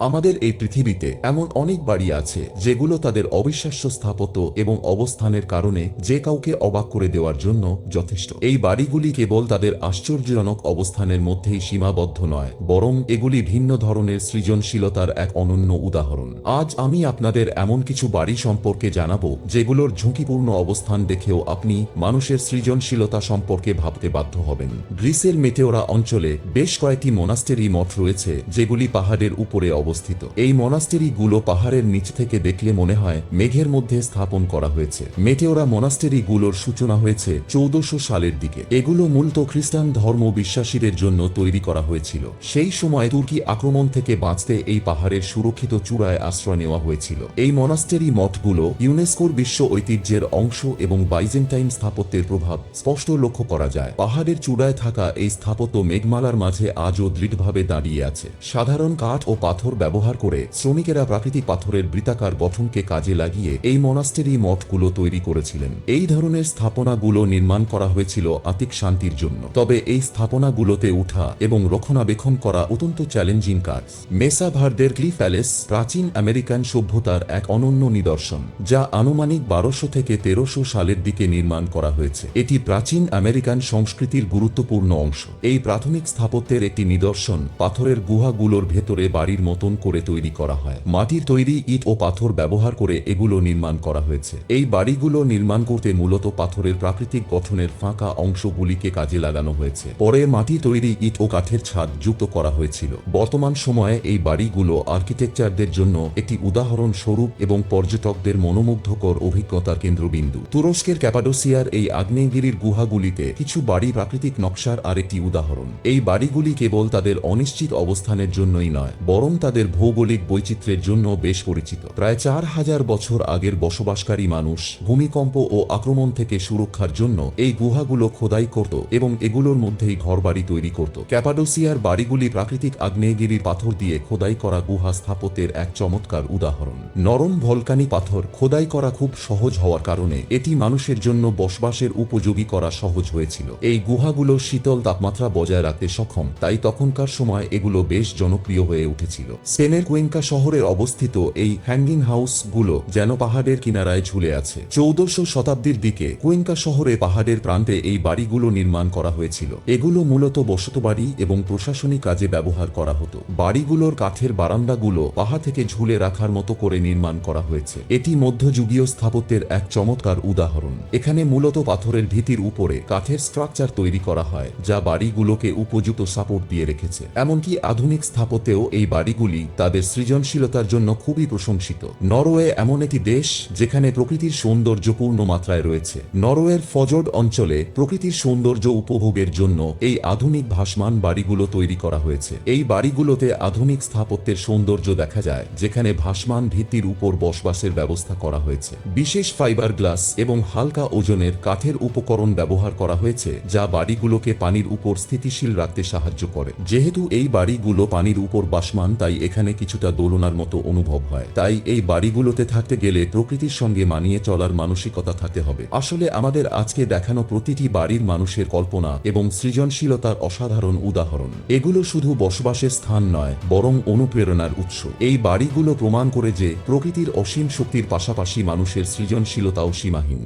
আমাদের এই পৃথিবীতে এমন অনেক বাড়ি আছে যেগুলো তাদের অবিশ্বাস্য স্থাপত্য এবং অবস্থানের কারণে যে কাউকে অবাক করে দেওয়ার জন্য যথেষ্ট। এই বাড়িগুলি কেবল তাদের আশ্চর্যজনক অবস্থানের মধ্যেই সীমাবদ্ধ নয়, বরং এগুলি ভিন্ন ধরনের সৃজনশীলতার এক অনন্য উদাহরণ। আজ আমি আপনাদের এমন কিছু বাড়ি সম্পর্কে জানাব যেগুলোর ঝুঁকিপূর্ণ অবস্থান দেখেও আপনি মানুষের সৃজনশীলতা সম্পর্কে ভাবতে বাধ্য হবেন। গ্রিসের মেটেওরা অঞ্চলে বেশ কয়েকটি মোনাস্টেরি মঠ রয়েছে যেগুলি পাহাড়ের উপরে অবস্থিত। এই মনাস্টেরি গুলো পাহাড়ের নিচ থেকে দেখলে মনে হয় মেঘের মধ্যে স্থাপন করা হয়েছে। মেটেওরা মনাস্টেরি গুলোর সূচনা হয়েছে চৌদ্দশো সালের দিকে। এগুলো মূলত খ্রিস্টান ধর্ম বিশ্বাসীদের জন্য তৈরি করা হয়েছিল। সেই সময় তুর্কি আক্রমণ থেকে বাঁচতে এই পাহাড়ের সুরক্ষিত চূড়ায় আশ্রয় নেওয়া হয়েছিল। এই মনাস্টেরি মঠগুলো ইউনেস্কোর বিশ্ব ঐতিহ্যের অংশ এবং বাইজেন্টাইন স্থাপত্যের প্রভাব স্পষ্ট লক্ষ্য করা যায়। পাহাড়ের চূড়ায় থাকা এই স্থাপত্য মেঘমালার মাঝে আজও দৃঢ়ভাবে দাঁড়িয়ে আছে। সাধারণ কাঠ ও পাথর ব্যবহার করে শ্রমিকেরা প্রাকৃতিক পাথরের বৃত্তাকার গঠনকে কাজে লাগিয়ে এই মনাস্টেরি মঠগুলো তৈরি করেছিলেন। এই ধরনের স্থাপনাগুলো নির্মাণ করা হয়েছিল আতিক শান্তির জন্য। তবে এই স্থাপনাগুলোতে উঠা এবং রক্ষণাবেক্ষণ করা অত্যন্ত চ্যালেঞ্জিং কাজ। মেসা ভার্দের ক্লিফ প্যালেস প্রাচীন আমেরিকান সভ্যতার এক অনন্য নিদর্শন, যা আনুমানিক বারোশো থেকে তেরোশো সালের দিকে নির্মাণ করা হয়েছে। এটি প্রাচীন আমেরিকান সংস্কৃতির গুরুত্বপূর্ণ অংশ। এই প্রাথমিক স্থাপত্যের একটি নিদর্শন পাথরের গুহাগুলোর ভেতরে বাড়ির মতন করে তৈরি করা হয়। মাটির তৈরি ইট ও পাথর ব্যবহার করে এগুলো নির্মাণ করা হয়েছে। এই বাড়িগুলো নির্মাণ করতে মূলত পাথরের প্রাকৃতিক গঠনের ফাঁকা অংশগুলিকে কাজে লাগানো হয়েছে। পরে মাটি তৈরি ইট ও কাঠের ছাদ যুক্ত করা হয়েছিল। বর্তমান সময়ে এই বাড়িগুলো আর্কিটেকচারদের জন্য একটি উদাহরণ স্বরূপ এবং পর্যটকদের মনোমুগ্ধকর অভিজ্ঞতার কেন্দ্রবিন্দু। তুরস্কের ক্যাপাডোসিয়ার এই আগ্নেয়গিরির গুহাগুলিতে কিছু বাড়ি প্রাকৃতিক নকশার আরেকটি উদাহরণ। এই বাড়িগুলি কেবল তাদের অনিশ্চিত অবস্থানের জন্যই নয়, বরং তাদের ভৌগোলিক বৈচিত্র্যের জন্য বেশ পরিচিত। প্রায় চার হাজার বছর আগের বসবাসকারী মানুষ ভূমিকম্প ও আক্রমণ থেকে সুরক্ষার জন্য এই গুহাগুলো খোদাই করত এবং এগুলোর মধ্যেই ঘরবাড়ি তৈরি করত। ক্যাপাডোসিয়ার বাড়িগুলি প্রাকৃতিক আগ্নেয়গিরির পাথর দিয়ে খোদাই করা গুহা স্থাপত্যের এক চমৎকার উদাহরণ। নরম ভলকানি পাথর খোদাই করা খুব সহজ হওয়ার কারণে এটি মানুষের জন্য বসবাসের উপযোগী করা সহজ হয়েছিল। এই গুহাগুলো শীতল তাপমাত্রা বজায় রাখতে সক্ষম, তাই তখনকার সময় এগুলো বেশ জনপ্রিয় হয়ে উঠেছিল। স্পেনের কুয়েঙ্কা শহরে অবস্থিত এই হ্যাঙ্গিং হাউসগুলো যেন পাহাড়ের কিনারায় ঝুলে আছে। চৌদ্দশো শতাব্দীর দিকে কুয়েঙ্কা শহরে পাহাড়ের প্রান্তে এই বাড়িগুলো নির্মাণ করা হয়েছিল। এগুলো মূলত বসতবাড়ি এবং প্রশাসনিক কাজে ব্যবহার করা হতো। বাড়িগুলোর কাঠের বারান্দাগুলো পাহা থেকে ঝুলে রাখার মতো করে নির্মাণ করা হয়েছে। এটি মধ্যযুগীয় স্থাপত্যের এক চমৎকার উদাহরণ। এখানে মূলত পাথরের ভিতির উপরে কাঠের স্ট্রাকচার তৈরি করা হয়, যা বাড়িগুলোকে উপযুক্ত সাপোর্ট দিয়ে রেখেছে। এমনকি আধুনিক স্থাপত্যেও এই বাড়িগুলি তাদের সৃজনশীলতার জন্য খুবই প্রশংসিত। নরওয়ে এমন একটি দেশ যেখানে প্রকৃতির সৌন্দর্য পূর্ণ মাত্রায় রয়েছে। নরওয়ের ফজর্ড অঞ্চলে প্রকৃতির সৌন্দর্য উপভোগের জন্য এই আধুনিক ভাসমান বাড়িগুলো তৈরি করা হয়েছে। এই বাড়িগুলোতে আধুনিক স্থাপত্যের সৌন্দর্য দেখা যায়, যেখানে ভাসমান ভিত্তির উপর বসবাসের ব্যবস্থা করা হয়েছে। বিশেষ ফাইবার গ্লাস এবং হালকা ওজনের কাঠের উপকরণ ব্যবহার করা হয়েছে, যা বাড়িগুলোকে পানির উপর স্থিতিশীল রাখতে সাহায্য করে। যেহেতু এই বাড়িগুলো পানির উপর বাসমান তাই এখানে কিছুটা দোলনার মতো অনুভব হয়। তাই এই বাড়িগুলোতে থাকতে গেলে প্রকৃতির সঙ্গে মানিয়ে চলার মানসিকতা থাকতে হবে। আসলে আমাদের আজকে দেখানো প্রতিটি বাড়ির মানুষের কল্পনা এবং সৃজনশীলতার অসাধারণ উদাহরণ। এগুলো শুধু বসবাসের স্থান নয়, বরং অনুপ্রেরণার উৎস। এই বাড়িগুলো প্রমাণ করে যে প্রকৃতির অসীম শক্তির পাশাপাশি মানুষের সৃজনশীলতাও সীমাহীন।